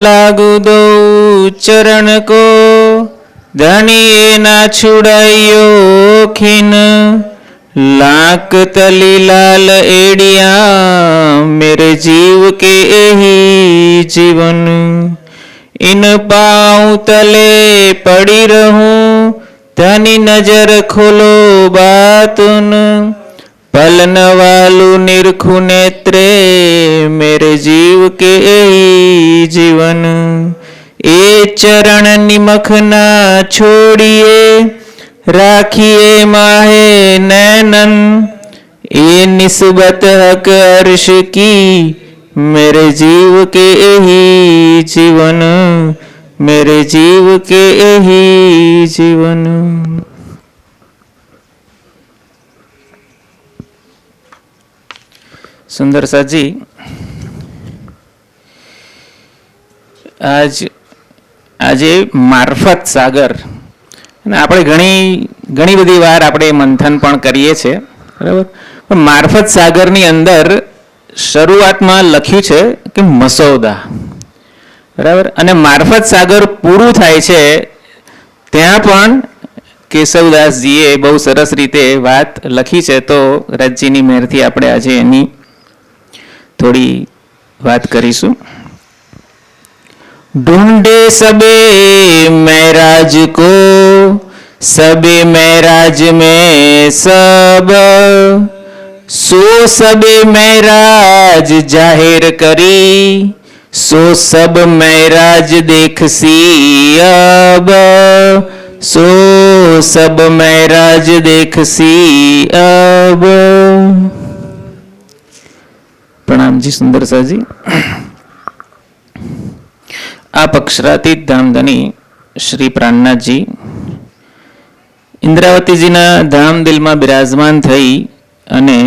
લાગુ દો ચરણ કો, ધણીએ ના છુડાયો ખીન. લાક તલી લાલ એડિયા, મેરે જીવ કે એહી જીવન. ઇન પાઉ તલે પડી રહું ધની નજર ખોલો બાતુન. પલન વાલું નિરખું નેત્રે મેરે જીવ કે એ જીવન એ ચરણ નિમખ ના છોડીએ રાખીએ માહે નૈનન એ નિસ્બત હક અર્શ કી મેરે જીવ કે એહી જીવન મેરે જીવ કે એહી જીવન સુંદર સાજી આજ આજે મારફત સાગર અને આપણે ઘણી ઘણી બધી વાર આપણે મંથન પણ કરીએ છીએ બરાબર પણ મારફત સાગરની અંદર શરૂઆતમાં લખ્યું છે કે મસૌદા બરાબર અને મારફત સાગર પૂરું થાય છે ત્યાં પણ કેશવદાસજીએ બહુ સરસ રીતે વાત લખી છે તો રજજીની મહેરથી આપણે આજે એની થોડી વાત કરીશું ढूंढे सबे महराज को सबे महराज में सब सो सबे महराज जाहिर करी सो सब महराज देखसी अब सो सब महराज देखसी अब પ્રણામજી સુંદર શાહજી આ પક્ષરાતીત ધામધની શ્રી પ્રાણનાથજી. ઇન્દ્રાવતીજીના ધામ દિલમાં બિરાજમાન થઈ અને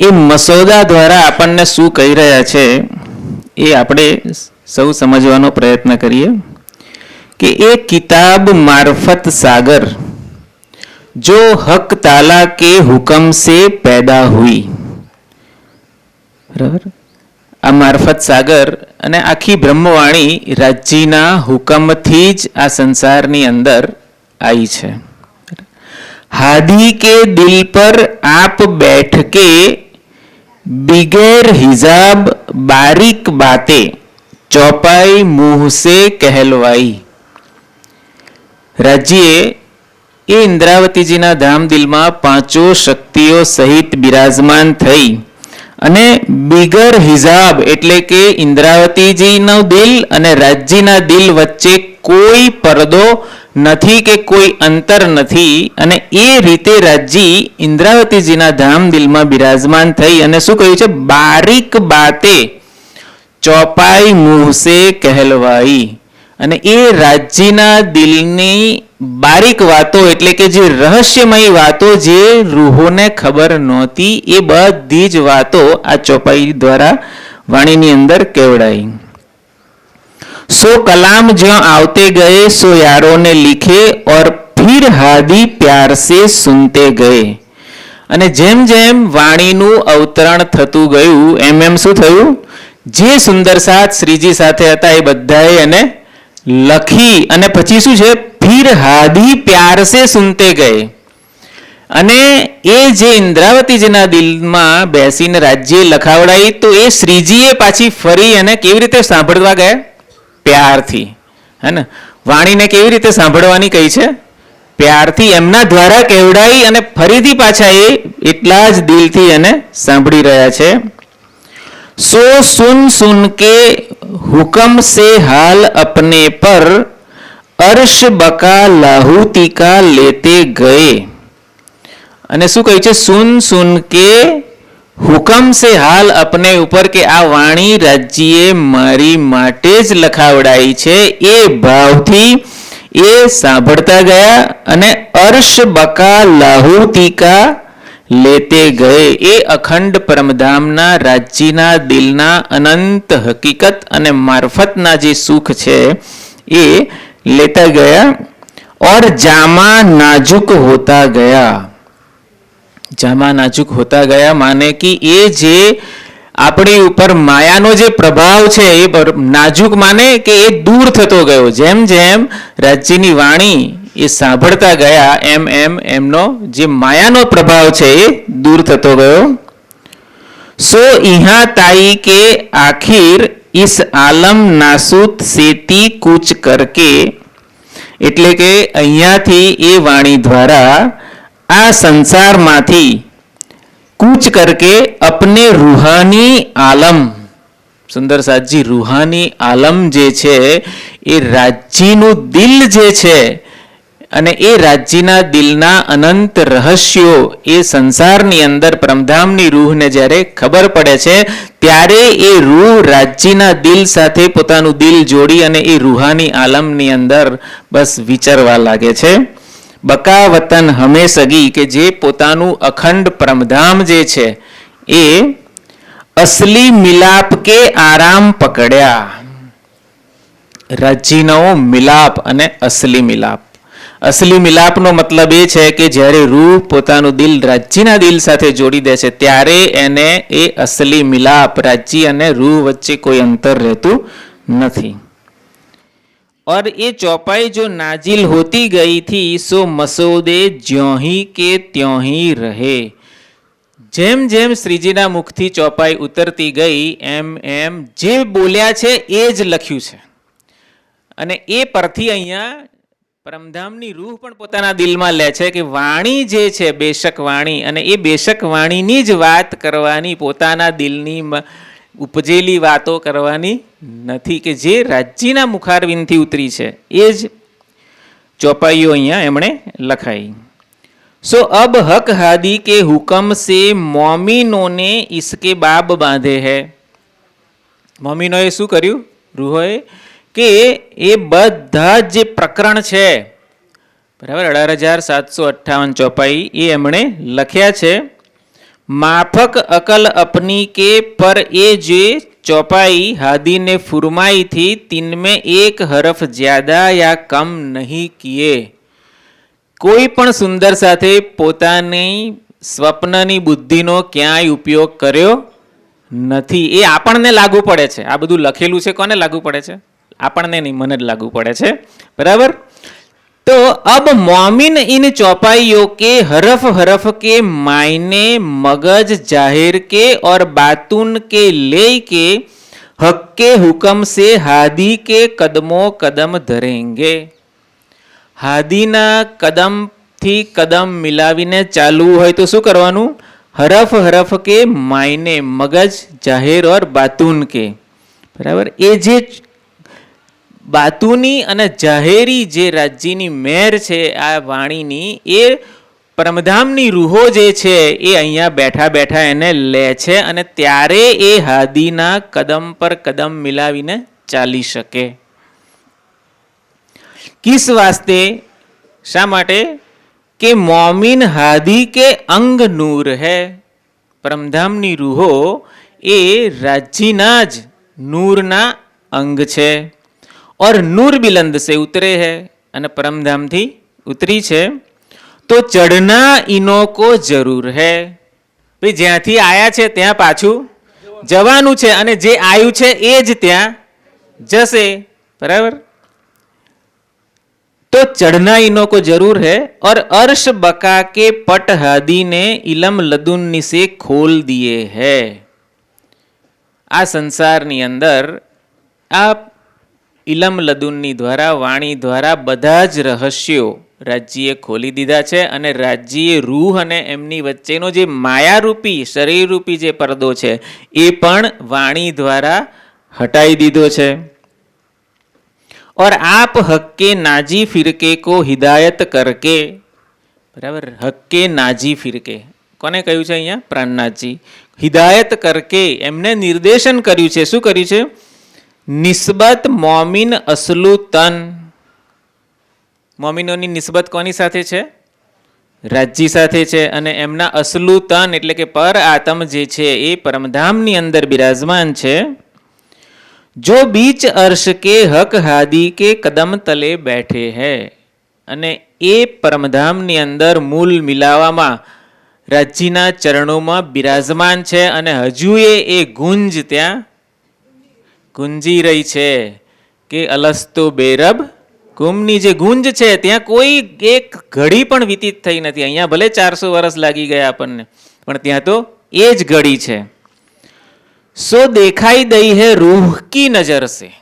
એ મસોદા દ્વારા આપણને શું કહી રહ્યા છે એ આપણે સૌ સમજવાનો પ્રયત્ન કરીએ કે એ કિતાબ મારફત સાગર, જો હક તાલા કે હુકમ સે પેદા હુઈ. બરાબર આ મારફત સાગર અને આખી બ્રહ્મવાણી રાજ્યના હુકમથી જ આ સંસારની અંદર આવી છે. હાદી કે દિલ પર આપ બેઠ કે બિગેર હિજાબ બારીક બાતે, ચોપાઈ મુંહ સે કહેલવાઈ. રાજ્યએ એ ઇન્દ્રાવતીજીના ધામ દિલમાં પાંચો શક્તિઓ સહિત બિરાજમાન થઈ. અને બિગર હિજાબ એટલે કે ઇન્દ્રાવતીજીનો દિલ અને રાજજીના દિલ વચ્ચે કોઈ પરદો નથી કે કોઈ અંતર નથી. અને એ રીતે રાજજી ઇન્દ્રાવતીજીના ધામ દિલમાં બિરાજમાન થઈ અને શું કહ્યું છે? બારીક બાતે ચોપાઈ મુહસે કહેલવાઈ. અને એ રાજ્યના દિલની બારીક વાતો એટલે કે જે રહસ્યમય વાતો જે રૂહોને ખબર નહોતી, એ બધી જ વાતો આ ચોપાઈ દ્વારા વાણીની અંદર કેવડાઈ. સો કલામ જ્યાં આવતે ગયે, સો યારોને લીખે, ઓર ફિર હાદી પ્યાર સે સુનતે ગયે. અને જેમ જેમ વાણીનું અવતરણ થતું ગયું, એમ એમ શું થયું? જે સુંદર સાથ શ્રીજી સાથે હતા એ બધાએ એને લખી અને પછી શું છે? ફિર હાદી પ્યાર સે સુનતે ગયે. અને એ જે ઇન્દ્રાવતીજીના દિલમાં બેસીને રાજ્ય લખાવડાઈ, તો એ શ્રીજીએ પાછી ફરી અને કેવી રીતે સાંભળવા ગયા? પ્યારથી. હે ને? વાણીને કેવી રીતે સાંભળવાની કહી છે? પ્યારથી એમના દ્વારા કેવડાઈ અને ફરીથી પાછા એ એટલા જ દિલથી એને સાંભળી રહ્યા છે. सो सुन सुन के हुक्म से हाल अपने पर अर्श बका लाहूतिका लेते गए અને શું કહ્યું છે સુન સુન કે હુકમ સે હાલ અપને ઉપર કે આ વાણી રાજ્યએ મારી માટે જ લખાવડાઈ છે એ ભાવથી એ સાંભળતા ગયા અને અર્શ બકા લાહુતિકા લેતે ગયે એ અખંડ પરમધામના રાજ્યના દિલના અનંત હકીકત અને મારફતના જે સુખ છે એ લેતા ગયા ઓર જામા નાજુક હોતા ગયા. જામા નાજુક હોતા ગયા માને કે એ જે આપણી ઉપર માયાનો જે પ્રભાવ છે એ નાજુક માને કે એ દૂર થતો ગયો. જેમ જેમ રાજ્યની વાણી એ સાંભળતા ગયા, એમ એમ, એમનો જે માયાનો પ્રભાવ છે એ દૂર થતો ગયો. સો ઇહા તાઈ કે આખીર ઇસ આલમ નાસુત સેતી કૂચ કરકે, એટલે કે અહીંયાથી એ વાણી દ્વારા આ સંસારમાંથી કૂચ કરકે અપને રૂહાની આલમ, સુંદર સાજી રૂહાની આલમ જે છે એ રાજ્યનું દિલ જે છે અને એ રાજ્યના દિલના અનંત રહસ્યો એ સંસારની અંદર પ્રમધામની રૂહને જ્યારે ખબર પડે છે, ત્યારે એ રૂહ રાજ્યના દિલ સાથે પોતાનું દિલ જોડી અને એ રૂહાની આલમની અંદર બસ વિચરવા લાગે છે. બકા વતન હમેશગી કે જે પોતાનું અખંડ પ્રમધામ જે છે, એ અસલી મિલાપ કે આરામ પકડ્યા. રાજ્યનો મિલાપ અને અસલી મિલાપ. અસલી મિલાપનો મતલબ એ છે કે જ્યારે રૂહ પોતાનું દિલ રાજ્યના દિલ સાથે જોડી દે છે ત્યારે એને એ અસલી મિલાપ રાજ્ય અને રૂહ વચ્ચે કોઈ અંતર રહેતું નથી और ये चौपाई जो नाजिल होती गई थी सो मसौदे ज्यों ही के त्यों ही રહે જેમ જેમ શ્રીજીના મુખથી ચોપાઈ ઉતરતી ગઈ એમ એમ જે બોલ્યા છે એ જ લખ્યું છે અને એ પરથી અહીંયા પરમધામની રૂહ પણ પોતાના દિલમાં લે છે કે વાણી જે છે, બેશક વાણી, અને એ બેશક વાણીની જ વાત કરવાની, પોતાના દિલની ઉપજેલી વાતો કરવાની નથી કે જે રાજ્યના મુખારવિંદથી ઉતરી છે. એ જ ચોપાઈઓ અહીંયા એમણે લખાઈ. સો અબ હક હાદી કે હુકમ સે મોમિનોને ઇસકે બાબ બાંધે હે. મોમિનોએ શું કર્યું? રૂહોએ કે એ બધા જે પ્રકરણ છે. બરાબર, અઢાર હજાર સાતસો અઠ્ઠાવન ચોપાઈ એ એમણે લખ્યા છે. માફક અકલ અપની કે પર એ જે ચોપાઈ હાદીને ફુરમાઈ થી તિનમે એક હરફ જ્યાદા યા કમ નહીં કીએ. કોઈ પણ સુંદર સાથે પોતાની સ્વપ્નની બુદ્ધિનો ક્યાંય ઉપયોગ કર્યો નથી. એ આપણને લાગુ પડે છે. આ બધું લખેલું છે. કોને લાગુ પડે છે? આપણને નહીં મને જ લાગુ પડે છે બરાબર तो अब मोमिन इन चौपाइयों के हरफ हरफ के मायने मगज जाहिर के और बातून के ले के हक के हुक्म से हादी के कदमों कदम धरेंगे હાદીના કદમથી કદમ મિલાવીને ચાલવું હોય તો શું કરવાનું હરફ હરફ કે માયને મગજ જાહેર ઓર બાતુન કે બરાબર એ જે બાતુની અને જાહેરી જે રાજ્યની મેર છે, આ વાણીની, એ પરમધામની રૂહો જે છે, એ અહીંયા બેઠા બેઠા એને લે છે અને ત્યારે એ હાદીના કદમ પર કદમ મિલાવીને ચાલી શકે. કિસ વાસ્તે શા માટે? કે મોમિન હાદી કે અંગ નૂર હે. પરમધામની રૂહો એ રાજ્યના જ નૂરના અંગ છે. ઓર નૂર બિલંદ સે ઉતરે હૈ અને પરમધામથી ઉતરી છે તો ચડના ઇનો કો જરૂર હૈ ભાઈ જ્યાંથી આયા છે ત્યાં પાછું જવાનું છે અને જે આવ્યું છે એ જ ત્યાં જશે બરાબર તો ચડના ઇનો કો જરૂર હૈ ઓર અર્શ બકા કે પટ હાદીને ઇલમ લદુન સે ખોલ દીએ હૈ આ સંસારની અંદર આ ઇલમ લદુનની દ્વારા, વાણી દ્વારા બધા જ રહસ્યો રાજ્યએ ખોલી દીધા છે અને રાજ્યએ રૂહ અને એમની વચ્ચેનો જે માયારૂપી, શરીરરૂપી જે પરદો છે, એ પણ વાણી દ્વારા હટાઈ દીધો છે. ઓર આપ હક્કે નાજી ફિરકે કો હિદાયત કરકે. બરાબર? હક્કે નાજી ફિરકે. કોને કહ્યું છે અહીંયા? પ્રાણનાથજી. હિદાયત કરકે. એમને નિર્દેશન કર્યું છે. શું કર્યું છે? નિસ્બત મોમિન અસલુ તન. મોમિનોની નિસ્બત કોની સાથે છે? રાજજી સાથે છે અને એમના અસલુ તન એટલે કે પર આતમ જે છે એ પરમધામની અંદર બિરાજમાન છે. જો બીચ અર્શ કે હક હાદી કે કદમ તલે બેઠે હે અને એ પરમધામની અંદર મૂલ મિલાવામાં રાજજીના ચરણોમાં બિરાજમાન છે અને હજુ એ ગુંજ ત્યાં ગુંજી રહી છે કે અલસ્તો બેરબ? કુંભની જે ગુંજ છે, ત્યાં કોઈ એક ઘડી પણ વ્યતીત થઈ નથી. અહીંયા ભલે ચારસો વર્ષ લાગી ગયા આપણને, પણ ત્યાં તો એ જ ઘડી છે. સો દેખાઈ દઈ હે રૂહ કી નજર સે.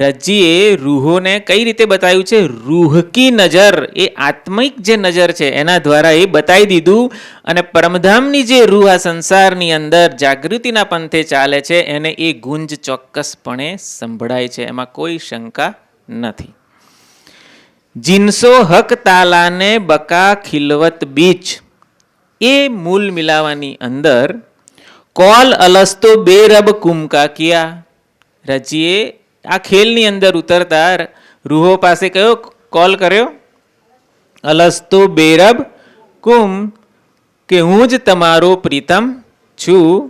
રજીએ રૂહોને કઈ રીતે બતાવ્યું છે? રૂહ કી નજર. એ આત્મિક જે નજર છે, એના દ્વારા એ બતાવી દીધું. અને પરમધામની જે રૂહ આ સંસારની અંદર જાગૃતિના પંથે ચાલે છે, એને એ ગુંજ ચોક્કસપણે સંભળાય છે. એમાં કોઈ શંકા નથી. જીનસો હક તાલાને બકા ખિલવત બીચ. એ મૂલ મિલાવાની અંદર કોલ અલસ્તો બે રબ કુમકા કિયા. રજીએ આ ખેલની અંદર ઉતરતા રૂહો પાસે કયો કોલ કર્યો અલસ્તો બેરબ કુમ કે હું જ તમારો પ્રીતમ છું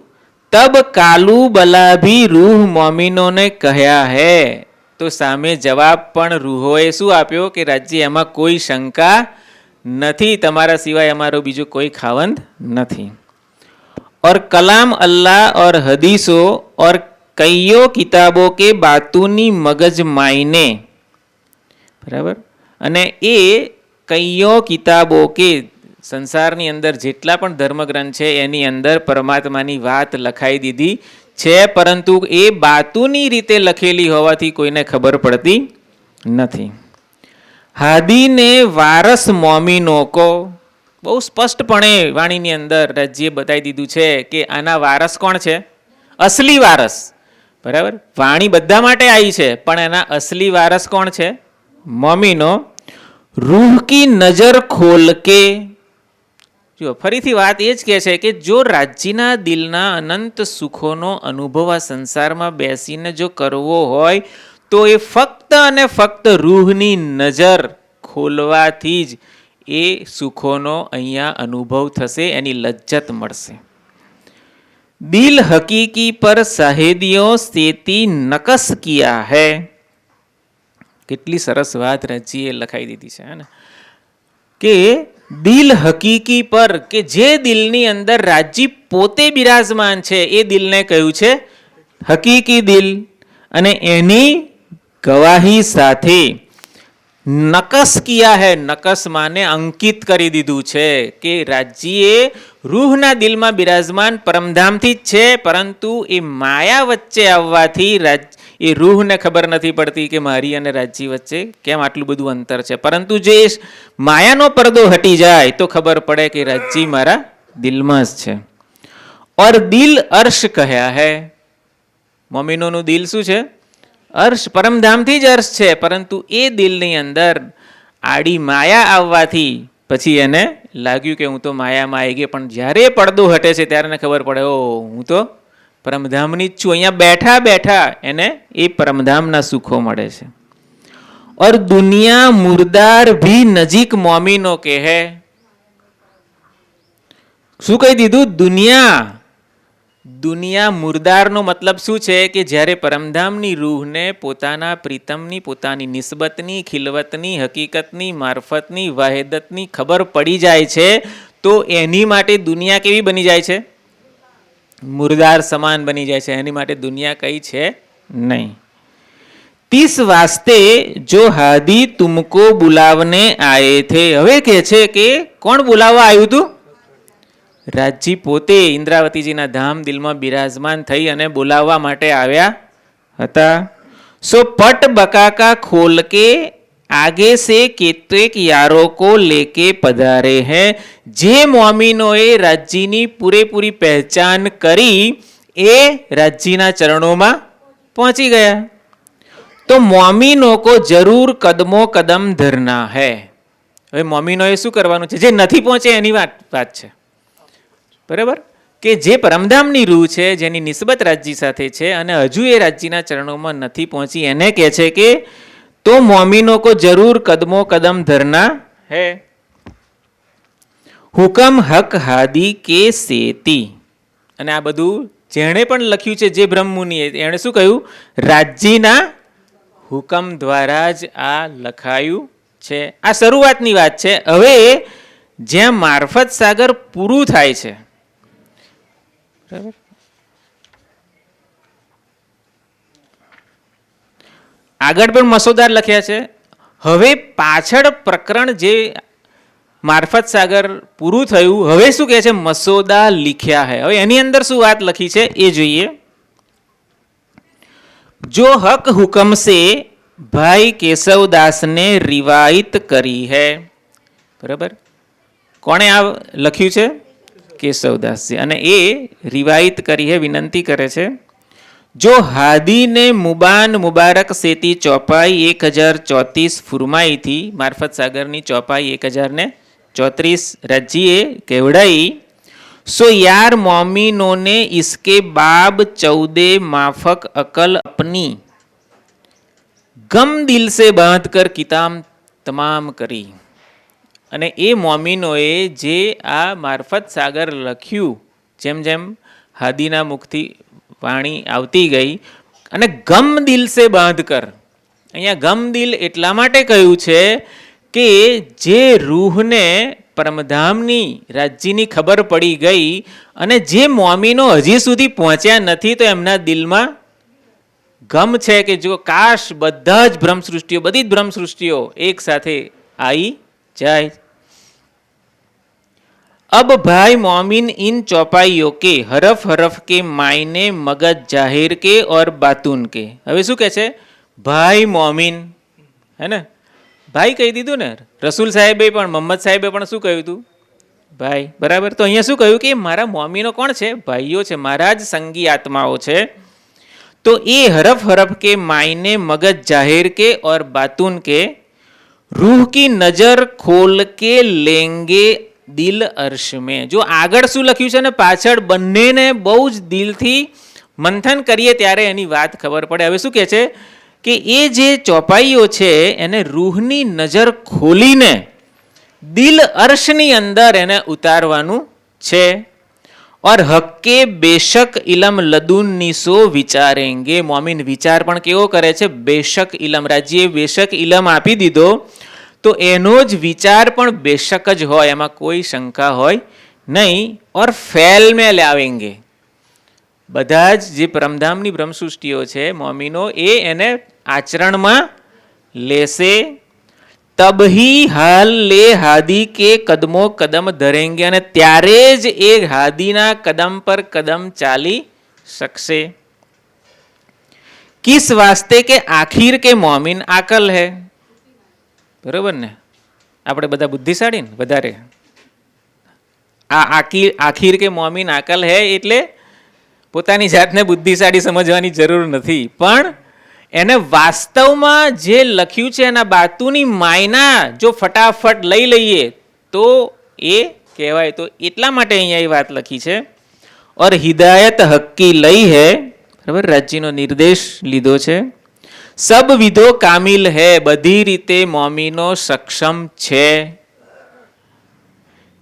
તબ કાલુ બલાભી રૂહ મોમિનોને કહ્યા હે તો સામે જવાબ પણ રૂહોએ શું આપ્યો કે રાજ્ય એમાં કોઈ શંકા નથી તમારા સિવાય અમારો બીજો કોઈ ખાવંદ નથી और कलाम अल्लाह और हदीसों और કયો કિતાબો કે બાતુની મગજ માઈને. બરાબર? અને એ કયો કિતાબો કે સંસારની અંદર જેટલા પણ ધર્મગ્રંથ છે, એની અંદર પરમાત્માની વાત લખાઈ દીધી છે, પરંતુ એ બાતુની રીતે લખેલી હોવાથી કોઈને ખબર પડતી નથી. હાદીને વારસ મોમીનો કો બહુ સ્પષ્ટપણે વાણીની અંદર રજીએ બતાવી દીધું છે કે આના વારસ કોણ છે? અસલી વારસ. બરાબર? વાણી બધા માટે આવી છે, પણ એના અસલી વારસ કોણ છે? મમ્મીનો, રૂહ કી નજર ખોલ કે. જો ફરીથી વાત એ જ કહે છે કે જો રાજ્યના દિલના અનંત સુખોનો અનુભવ આ સંસારમાં બેસીને જો કરવો હોય, તો એ ફક્ત અને ફક્ત રૂહની નજર ખોલવાથી જ એ સુખોનો અહીંયા અનુભવ થશે, એની લજ્જત મળશે. દિલ હકીકી પર સાહેદીઓ સેતી નકસ કિયા હૈ. કેટલી સરસ વાત રજીએ લખાઈ દીધી છે ને? કે દિલ હકીકી પર કે જે દિલની અંદર રાજી પોતે બિરાજમાન છે, એ દિલને કહ્યું છે હકીકી દિલ. અને એની ગવાહી સાથે નકસ કિયા હૈ? નકસ માને અંકિત કરી દીધું છે કે રાજ્યએ રૂહના દિલમાં બિરાજમાન પરમધામથી જ છે, પરંતુ એ માયા વચ્ચે આવવાથી રાજ, એ રૂહને ખબર નથી પડતી કે મારી અને રાજ્ય વચ્ચે કેમ આટલું બધું અંતર છે. પરંતુ જે માયાનો પડદો હટી જાય તો ખબર પડે કે રાજ્ય મારા દિલમાં જ છે. ઓર દિલ અર્શ કહ્યા હૈ. મોમિનોનું દિલ શું છે? અર્શ પરમધામથી જ અર્શ છે, પરંતુ એ દિલની અંદર આડી માયા આવવાથી પછી એને લાગ્યું કે હું તો માયામાં આવી ગઈ પણ જ્યારે પડદો હટે છે ત્યારે એને ખબર પડે ઓ હું તો પરમધામની જ છું. અહીંયા બેઠા બેઠા એને એ પરમધામના સુખો મળે છે. ઓર દુનિયા મુર્દાર ભી નજીક મોમીનો કહે. શું કહી દીધું? દુનિયા દુનિયા મુર્દારનો મતલબ શું છે કે જ્યારે પરમધામની રૂહને પોતાના પ્રીતમની, પોતાની નિસ્બતની, ખિલવતની, હકીકતની, મારફતની, વાહેદતની ખબર પડી જાય છે, તો એની માટે દુનિયા કેવી બની જાય છે? મુર્દાર સમાન બની જાય છે. એની માટે દુનિયા કઈ છે નહીં. તીસ વાસ્તે જો હાદી તુમકો બુલાવને આયે થે. હવે કે છે કે કોણ બોલાવવા આવ્યું હતું રાજજી પોતે ઇન્દ્રાવતીજીના ધામ દિલમાં બિરાજમાન થઈ અને બોલાવવા માટે આવ્યા હતા. સો પટ બકાકા ખોલ કે આગે સે કેતેક યારો કો લેકે પધારે હે. જે મોમિનોએ રાજ્યની પૂરેપૂરી પહેચાન કરી એ રાજ્યના ચરણોમાં પહોંચી ગયા. તો મોમિનો કો જરૂર કદમો કદમ ધરના હે. હવે મોમિનોએ શું કરવાનું છે? જે નથી પહોંચે એની વાત વાત છે. બરાબર? કે જે પરમધામની રૂહ છે, જેની નિસ્બત રાજ્ય સાથે છે અને હજુ એ રાજ્યના ચરણોમાં નથી પહોંચી, એને કહે છે કે તો મોમિનો કો જરૂર કદમો કદમ ધરના હે. હુકમ હક હાદી કે સેતી. અને આ બધું જેણે પણ લખ્યું છે, જે બ્રહ્મુનિએ એણે શું કહ્યું? રાજ્યના હુકમ દ્વારા જ આ લખાયું છે. આ શરૂઆતની વાત છે. હવે જ્યાં મારફત સાગર પૂરું થાય છે બરાબર આગળ પણ મસોદાર લખ્યા છે, હવે પાછળ પ્રકરણ જે મારફત સાગર પૂરું થયું, હવે શું કહે છે? મસોદા લિખ્યા હે. હવે એની અંદર શું વાત લખી છે એ જોઈએ. જો હક હુકમ સે ભાઈ કેશવદાસને રિવાયત કરી હે. બરાબર? કોણે આ લખ્યું છે? કેશવદાસજી અને એ રિવાયત કરી હે, વિનંતી કરે છે, જો હાદીને મુબાન મુબારક સેતી ચોપાઈ એક હજાર ચોત્રીસ ફુરમાઈથી, મારફત સાગરની ચોપાઈ એક હજાર ને ચોત્રીસ રજીએ કેવડાઈ, સો યાર મોમિનોને ઇસકે બાબ ચૌદે માફક અકલ અપની. ગમ દિલ સે બાંધ કર કિતામ તમામ કરી. અને એ મોમિનોએ જે આ મારફત સાગર લખ્યું, જેમ જેમ હાદીના મુખથી વાણી આવતી ગઈ, અને ગમ દિલ સે બાંધ કર. અહીંયા ગમ દિલ એટલા માટે કહ્યું છે કે જે રૂહને પરમધામની રાજ્યની ખબર પડી ગઈ અને જે મોમીનો હજી સુધી પહોંચ્યા નથી તો એમના દિલમાં ગમ છે કે જો કાશ બધા જ ભ્રમસૃષ્ટિઓ બધી જ ભ્રમસૃષ્ટિઓ એક સાથે આવી જાય. अब भाई मोमिन इन चौपाइयों के हरफ हरफ के मायने मगज जाहिर के और बातून के હવે શું કહે છે ભાઈ મોમિન હે ને ભાઈ કહી દીધું ને રસૂલ સાહેબે પણ મોહમ્મદ સાહેબે પણ શું કહ્યું હતું ભાઈ બરાબર તો અહીંયા શું કહ્યું કે મારા મોમીનો કોણ છે ભાઈઓ છે મારા જ સંગી આત્માઓ છે તો એ હરફ હરફ કે માયને મગજ જાહેર કે और बातून के रूह की नजर खोल के लेंगे દિલ અર્શ મેં. જો આગળ શું લખ્યું છે ને, પાછળ બંનેને બહુ જ દિલથી મંથન કરીએ ત્યારે એની વાત ખબર પડે. હવે શું કહે છે કે એ જે ચોપાઈઓ છે, એને રૂહની નજર ખોલીને દિલ અર્શની અંદર એને ઉતારવાનું છે. ઓર હક્કે બેશક ઇલમ લદુનની સો વિચારેંગે. મોમિન વિચાર પણ કેવો કરે છે? બેશક ઇલમ. રાજ્યે બેશક ઇલમ આપી દીધો. તો એનો જ વિચાર પણ બેશક જ હોય, એમાં કોઈ શંકા હોય નહીં, ઓર ફેલ મેં લાવેંગે. બધા જ જે પરમધામની બ્રહ્મસૃષ્ટિઓ છે, મોમીનો, એ એને આચરણમાં લેશે. તબહી હાલ લે હાદી કે કદમો કદમ ધરેંગે અને ત્યારે જ એ હાદીના કદમ પર કદમ ચાલી શકશે. કિસ વાસ્તે કે આખીર કે મોમિન આકલ હે? બરોબર ને? આપણે બધા બુદ્ધિશાળી ને વધારે? આ આખી આખીર કે મોમીન આકલ હે એટલે પોતાની જાતને બુદ્ધિશાળી સમજવાની જરૂર નથી. પણ એને વાસ્તવમાં જે લખ્યું છે એના બાતુની માયના જો ફટાફટ લઈ લઈએ, તો એ કહેવાય. તો એટલા માટે અહીંયા એ વાત લખી છે. ઓર હિદાયત હક્કી લઈ હે. બરાબર? રાજ્યનો નિર્દેશ લીધો છે. સબ વિધો કામિલ હે, બધી રીતે મોમીનો સક્ષમ છે.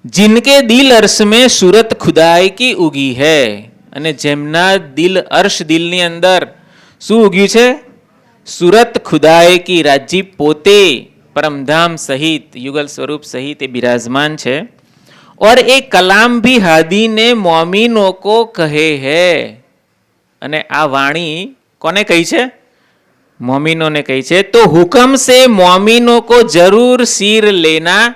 જિનકે દિલ અર્શ મેં સુરત ખુદાઈ કી ઉગી હે, અને જેમના દિલ અર્શ દિલની અંદર શું ઉગ્યું છે? સુરત ખુદાઈ કી રાજ્ય પોતે પરમધામ સહિત, યુગલ સ્વરૂપ સહિત એ બિરાજમાન છે. और એ કલામ ભી હાદીને મોમીનો કો કહે હે. અને આ વાણી કોને કહી છે? મોમીનોને કહી છે તો હુકમ સે મોમીનો કો જરૂર સિર લેના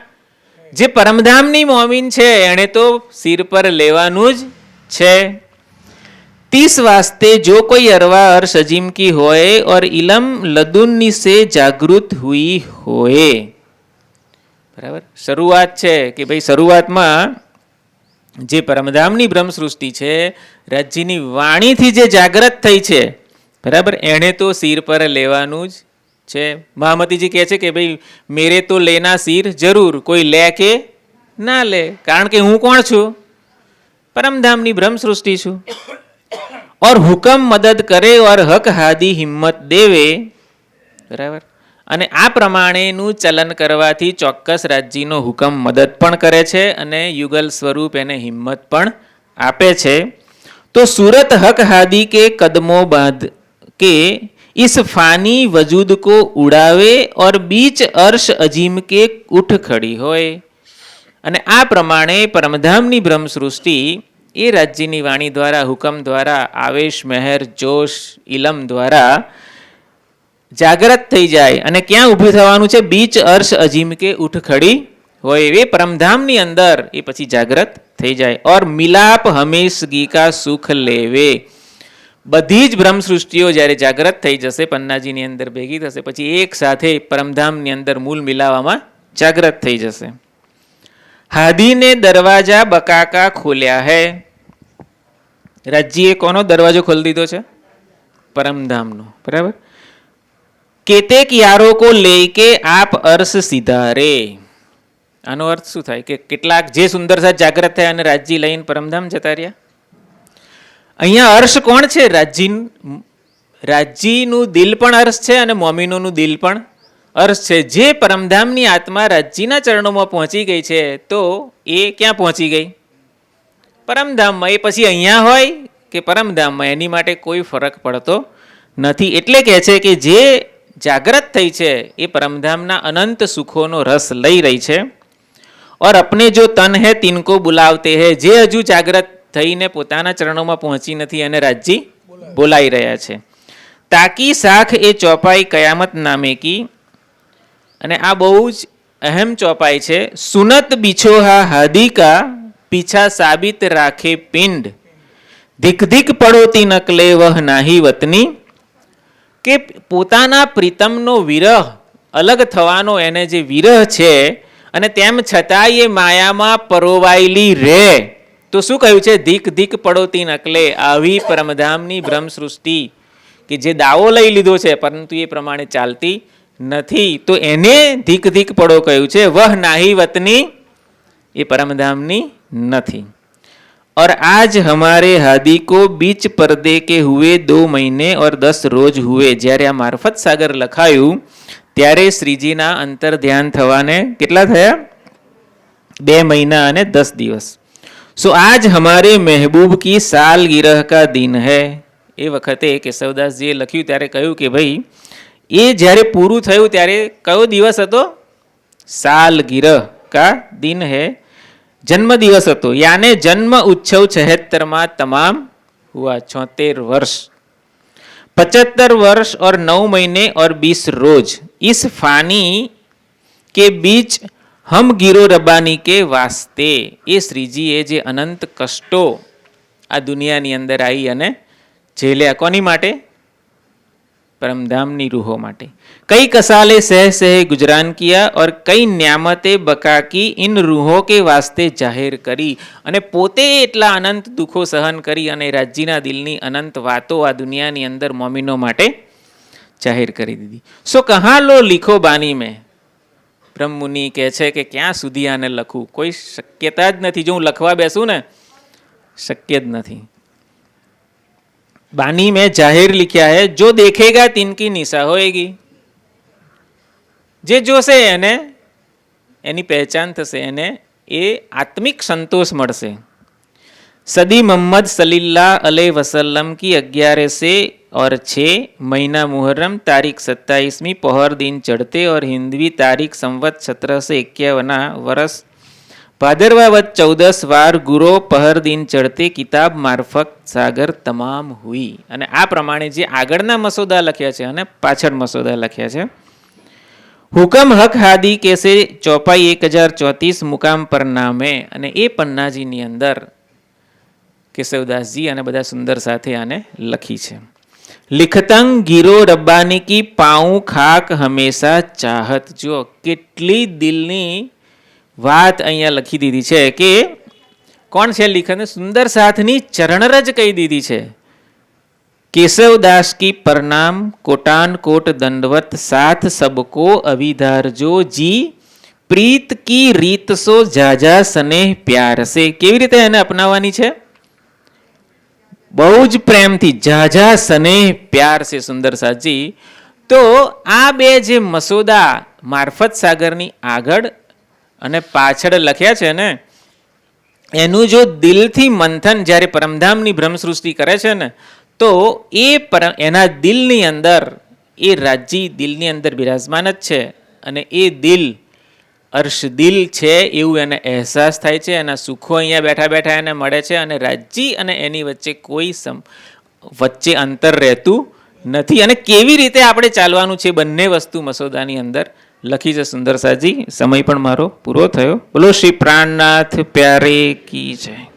જે પરમધામની મોમીન છે એણે તો સિર પર લેવાનું જ છે तीस वास्ते जो कोई अरवा और सजीम की होए और इलम लदुन्नी से जागृत हुई होए બરાબર શરૂઆત છે કે ભાઈ શરૂઆતમાં જે પરમધામની બ્રહ્મ સૃષ્ટિ છે રાજ્યની વાણીથી જે જાગ્રત થઈ છે બરાબર? એણે તો સિર પર લેવાનું જ છે. મહામતીજી કહે છે કે ભાઈ, મેરે તો લેના સિર જરૂર, કોઈ લે કે ના લે. કારણ કે હું કોણ છું? પરમધામની ભ્રમ સૃષ્ટિ છું. ઓર હુકમ મદદ કરે, ઓર હક હાદી હિંમત દેવે. બરાબર? અને આ પ્રમાણેનું ચલન કરવાથી ચોક્કસ રાજ્યનો હુકમ મદદ પણ કરે છે અને યુગલ સ્વરૂપ એને હિંમત પણ આપે છે. તો સુરત હક હાદી કે કદમો બાંધ? के इस फानी वजूद को उड़ावे और बीच अर्श अजीम के उठ खड़ी होए અને આ પ્રમાણે પરમધામની બ્રહ્મ સૃષ્ટિ એ રાજ્યની વાણી દ્વારા હુકમ દ્વારા આવેશ મહેર જોશ ઇલમ દ્વારા જાગ્રત થઈ જાય અને ક્યાં ઊભું થવાનું છે બીચ અર્શ અજીમ કે ઉઠ ખડી હોય એ પરમધામની અંદર એ પછી જાગ્રત થઈ જાય ઓર મિલાપ હમેશ ગીકા સુખ લેવે બધી જ બ્રહ્મ સૃષ્ટિઓ જ્યારે જાગ્રત થઈ જશે, પન્નાજીની અંદર ભેગી થશે, પછી એક સાથે પરમધામની અંદર મૂલ મિલાવામાં જાગ્રત થઈ જશે. હાદીને દરવાજા બકાકા ખોલ્યા હે. રાજજીએ કોનો દરવાજો ખોલી દીધો છે? પરમધામનો. બરાબર? કેતેક યારો કો લેકે આપ અર્શ સિધારે. આનો અર્થ શું થાય? કે કેટલાક જે સુંદર સાથ જાગ્રત થયા અને રાજજી લઈને પરમધામ જતા રહ્યા? અહીંયા અર્શ કોણ છે? રાજી રાજીનું દિલ પણ અર્શ છે અને મોમિનોનું દિલ પણ અર્શ છે. જે પરમધામની આત્મા રાજીના ચરણોમાં પહોંચી ગઈ છે, તો એ ક્યાં પહોંચી ગઈ? પરમધામમાં. એ પછી અહીંયા હોય કે પરમધામમાં? એની માટે કોઈ ફરક પડતો નથી. એટલે કહે છે કે જે જાગ્રત થઈ છે, એ પરમધામના અનંત સુખોનો રસ લઈ રહી છે. ઓર અપને જો તન હે તિનકો બુલાવતે હે. જે હજુ જાગ્રત થઈને પોતાના ચરણોમાં પહોંચી નથી અને રાજજી બોલાઈ રહ્યા છે. તાકી શાખ એ ચોપાઈ કયામત નામે કી અને આ બહુ જ અહેમ ચોપાઈ છે. સુનત બિછોહા હાદિકા પીછા સાબિત રાખે પિંડ. ધીક ધીક પડોતી નકલે વહ નાહી વતની. કે પોતાના પ્રીતમનો વિરહ અલગ થવાનો એને જે વિરહ છે અને તેમ છતાં એ માયામાં પરોવાયેલી રહે તો શું કહ્યું છે ધીક ધીક પડોતી નકલે આવી પરમધામની બ્રહ્મ સૃષ્ટિ કે જે દાવો લઈ લીધો છે પરંતુ એ પ્રમાણે ચાલતી નથી તો એને ધીક ધીક પડો કહ્યું છે વહ નાહી વતની એ પરમધામની નથી और आज हमारे हादी को बीच पर्दे के हुए दो महीने और दस रोज हुए જ્યારે આ મારફત સાગર લખાયું ત્યારે શ્રીજીના અંતર ધ્યાન થવાને કેટલા થયા બે મહિના અને દસ દિવસ सो आज हमारे महबूब की सालगिरह का दिन है। ए वक्त केशवदास जी लख्य तेरे कहू कि भाई, ए जयरे पूरु तेरे क्यों दिवस तो सालगिरह का दिन है। जन्मदिवस तो याने जन्म उत्सव छहत्तर में तमाम हुआ छोतेर वर्ष। पचहत्तर वर्ष और नौ महीने और बीस रोज। इस फानी के बीच હમ ગીરો રબાની કે વાસ્તે? એ શ્રીજીએ જે અનંત કષ્ટો આ દુનિયાની અંદર આવી અને ઝેલ્યા કોની માટે? પરમધામની રૂહો માટે. કઈ કસાલે સહ સહે ગુજરાન કિયા ઓર કઈ ન્યામતે બકાકી ઇન રૂહો કે વાસ્તે જાહેર કરી? અને પોતે એટલા અનંત દુઃખો સહન કરી અને રાજ્યના દિલની અનંત વાતો આ દુનિયાની અંદર મોમિનો માટે જાહેર કરી દીધી. સો કહા લો લીખો બાની મેં? બ્રહ્મુનિ કહે છે કે ક્યાં સુધી આને લખું કોઈ શક્યતા જ નથી જો હું લખવા બેસું ને શક્ય જ નથી बानी में जाहिर लिखा है जो देखेगा तिनकी निशा होएगी જે જોશે એને એની પહેચાન થશે એને એ આત્મિક સંતોષ મળશે सदी मोहम्मद सलील्ला अले वसल्लम की ग्यारह से और छः महीना मुहर्रम तारीख सत्ताईसवीं पहर दिन चढ़ते और हिंदवी तारीख संवत सत्रह से इक्यावना वर्ष ભાદરવા વધ ચૌદસ વાર ગુરો પહર દિન ચડતે કિતાબ મારફત સાગર તમામ હુઈ અને આ પ્રમાણે જે આગળના મસોદા લખ્યા છે અને પાછળ મસોદા લખ્યા છે હુકમ હક હાદી કેસે ચોપાઈ એક હજાર ચોત્રીસ મુકામ પર નામે અને એ પન્નાજીની અંદર કેશવદાસજી અને બધા સુંદર સાથે આને લખી છે લિખતંગ ગીરો રબ્બાની કી પાઉં ખાક હંમેશા ચાહત. જો કેટલી દિલની વાત અહીંયા લખી દીધી છે કે કોણ છે લિખન? સુંદર સાથની ચરણરજ કહી દીધી છે. કેશવદાસ કી પરનામ કોટાન કોટ દંડવત, સાથ સબકો અવિધારજો જી, પ્રીત કી રીત સો જાજા સને પ્યાર સે. કેવી રીતે એને અપનાવવાની છે? બહુ જ પ્રેમથી ઝાઝા સ્નેહ પ્યાર છે સુંદર સાજી તો આ બે જે મસોદા મારફત સાગરની આગળ અને પાછળ લખ્યા છે ને, એનું જો દિલથી મંથન જ્યારે પરમધામની ભ્રમસૃષ્ટિ કરે છે ને, તો એ પર એના દિલની અંદર, એ રાજ્ય દિલની અંદર બિરાજમાન જ છે અને એ દિલ અર્શ દિલ છે એવું એને અહેસાસ થાય છે, એના સુખો અહીંયા બેઠા બેઠા એને મળે છે અને રાજી અને એની વચ્ચે કોઈ સમ, વચ્ચે અંતર રહેતું નથી. અને કેવી રીતે આપણે ચાલવાનું છે બંને વસ્તુ મસોદાની અંદર? લખી છે સુંદર સાજી, સમય પણ મારો પૂરો થયો. બોલો, શ્રી પ્રાણનાથ પ્યારે કી જય.